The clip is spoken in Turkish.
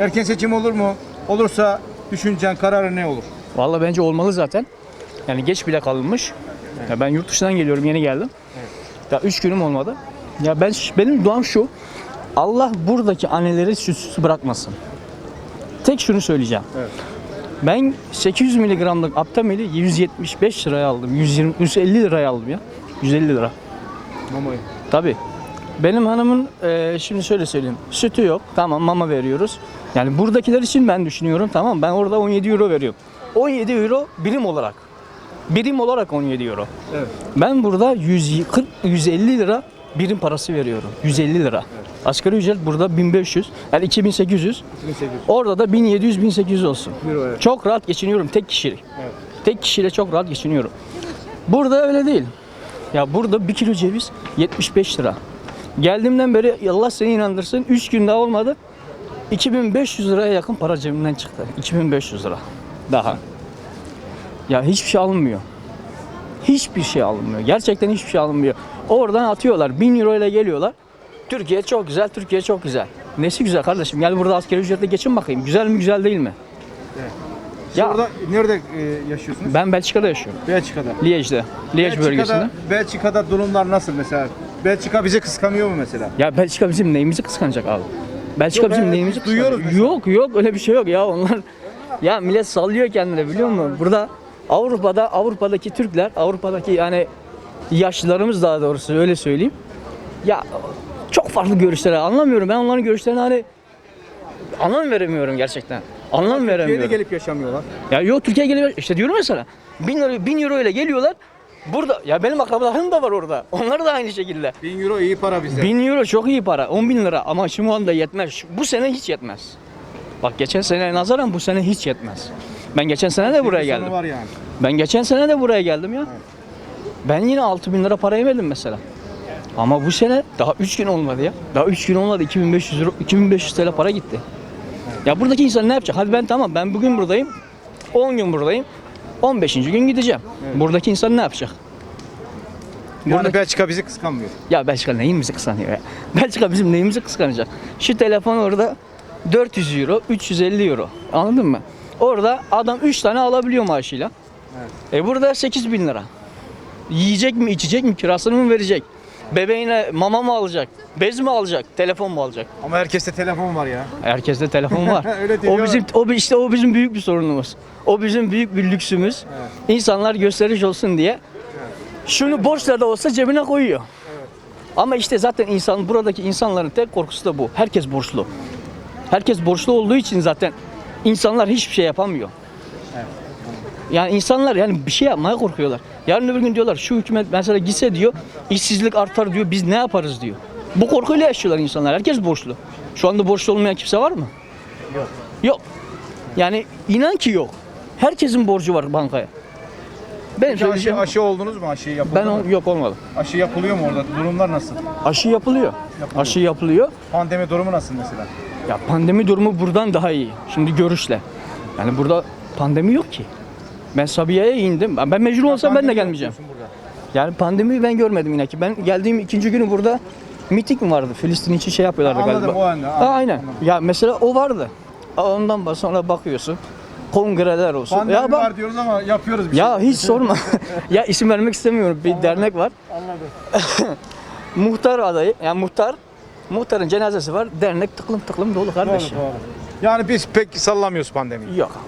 Erken seçim olur mu? Olursa düşüncen, kararı ne olur? Vallahi bence olmalı zaten. Yani geç bile kalınmış. Ya ben yurt dışından geliyorum, yeni geldim. Ya 3 günüm olmadı. Ya ben benim duam şu. Allah buradaki anneleri sütsüz bırakmasın. Tek şunu söyleyeceğim. Evet. Ben 800 miligramlık Aptamil'i 175 liraya aldım. 120 150 liraya aldım ya. 150 lira. Mamayı. Tabii. Benim hanımın e, şimdi şöyle söyleyeyim. Sütü yok. Tamam mama veriyoruz. Yani buradakiler için ben düşünüyorum. Tamam ben orada 17 euro veriyorum. 17 euro birim olarak. Birim olarak 17 euro. Evet. Ben burada 140 150 lira birim parası veriyorum. 150 lira. Asgari ücret burada 1500. Yani 2800. 2800. Orada da 1700 1800 olsun. Euro, evet. Çok rahat geçiniyorum tek kişilik. Evet. Tek kişiyle çok rahat geçiniyorum. Burada öyle değil. Ya burada bir kilo ceviz 75 lira. Geldiğimden beri Allah seni inandırsın 3 gün daha olmadı. 2500 liraya yakın para cebimden çıktı. 2500 lira. Daha. Ya hiçbir şey alınmıyor. Hiçbir şey alınmıyor. Gerçekten hiçbir şey alınmıyor. Oradan atıyorlar. 1000 euro ile geliyorlar. Türkiye çok güzel, Türkiye çok güzel. Nesi güzel kardeşim? Gel burada askeri ücretle geçin bakayım. Güzel mi güzel değil mi? Siz Ya- orada nerede e, yaşıyorsunuz? Ben Belçika'da yaşıyorum. Belçika'da. Liège'de. Liège bölgesinde. Belçika'da durumlar nasıl mesela? Belçika bizi kıskanıyor mu mesela? Ya Belçika bizim neyimizi kıskanacak abi? Belçika bizim neyimizi duyuyoruz? Yok yok öyle bir şey yok ya onlar. Ya millet sallıyor kendine biliyor musun? Burada Avrupa'da Avrupa'daki Türkler, Avrupa'daki yani yaşlılarımız daha doğrusu öyle söyleyeyim. Ya çok farklı görüşler anlamıyorum. Ben onların görüşlerini hani anlam veremiyorum gerçekten. Anlam Türkiye'de veremiyorum. gelip yaşamıyorlar. Ya yok Türkiye'ye geliyor. İşte diyorum mesela. 1000 euro, 1000 euro ile geliyorlar. Burada ya benim akrabalarım da var orada. Onlar da aynı şekilde. 1000 euro iyi para bize. 1000 euro çok iyi para. 10 bin lira ama şu anda yetmez. Şu- Bu sene hiç yetmez. Bak geçen sene nazaran bu sene hiç yetmez. Ben geçen sene de buraya geldim. var yani. Ben geçen sene de buraya geldim ya. Ben yine 6000 bin lira para yemedim mesela. Ama bu sene daha 3 gün olmadı ya. Daha 3 gün olmadı 2500 euro, 2500 TL para gitti. Ya buradaki insan ne yapacak? Hadi ben tamam ben bugün buradayım. 10 gün buradayım. 15. gün gideceğim. Buradaki insan ne yapacak? Yani Buradaki- Belçika bizi kıskanmıyor. ya Belçika neyimizi kıskanıyor ya? Belçika bizim neyimizi kıskanacak? Şu telefon orada 400 euro, 350 euro. Anladın mı? Orada adam 3 tane alabiliyor maaşıyla. E burada 8 bin lira. Yiyecek mi, içecek mi, kirasını mı verecek? Bebeğine mama mı alacak? Bez mi alacak? Telefon mu alacak? Ama herkeste telefon var ya. Herkeste telefon var. Öyle o bizim o işte o bizim büyük bir sorunumuz. O bizim büyük bir lüksümüz. İnsanlar gösteriş olsun diye şunu borçla da olsa cebine koyuyor. Ama işte zaten insan buradaki insanların tek korkusu da bu. Herkes borçlu. Herkes borçlu olduğu için zaten insanlar hiçbir şey yapamıyor. Yani insanlar yani bir şey yapmaya korkuyorlar. Yarın öbür gün diyorlar şu hükümet mesela gitse diyor işsizlik artar diyor biz ne yaparız diyor. Bu korkuyla yaşıyorlar insanlar. Herkes borçlu. Şu anda borçlu olmayan kimse var mı? Yok. Yok. Yani inan ki yok. Herkesin borcu var bankaya. Benim Peki aşı, aşı oldunuz mu? Aşı yapıldı ben mı? yok olmadım. Aşı yapılıyor mu orada? Durumlar nasıl? Aşı yapılıyor. Aşı yapılıyor. Pandemi durumu nasıl mesela? Ya pandemi durumu buradan daha iyi. Şimdi görüşle. Yani burada pandemi yok ki. Ben Sabiha'ya indim. Ben mecbur olsam ben de gelmeyeceğim. Yani pandemiyi ben görmedim yine ki. Ben geldiğim ikinci günü burada miting mi vardı? Filistin için şey yapıyorlardı Anladım, galiba. o anda, Ha, anladım, aynen. Ya mesela o vardı. Ondan sonra bakıyorsun. Kongreler olsun. Pandemi ya bak, var diyoruz ama yapıyoruz bir ya şey. hiç sorma. ya isim vermek istemiyorum. Bir dernek var. Anladım. Muhtar adayı, yani muhtar Muhtarın cenazesi var. Dernek tıklım tıklım dolu kardeşim. Doğru, doğru. Yani biz pek sallamıyoruz pandemiyi. Yok.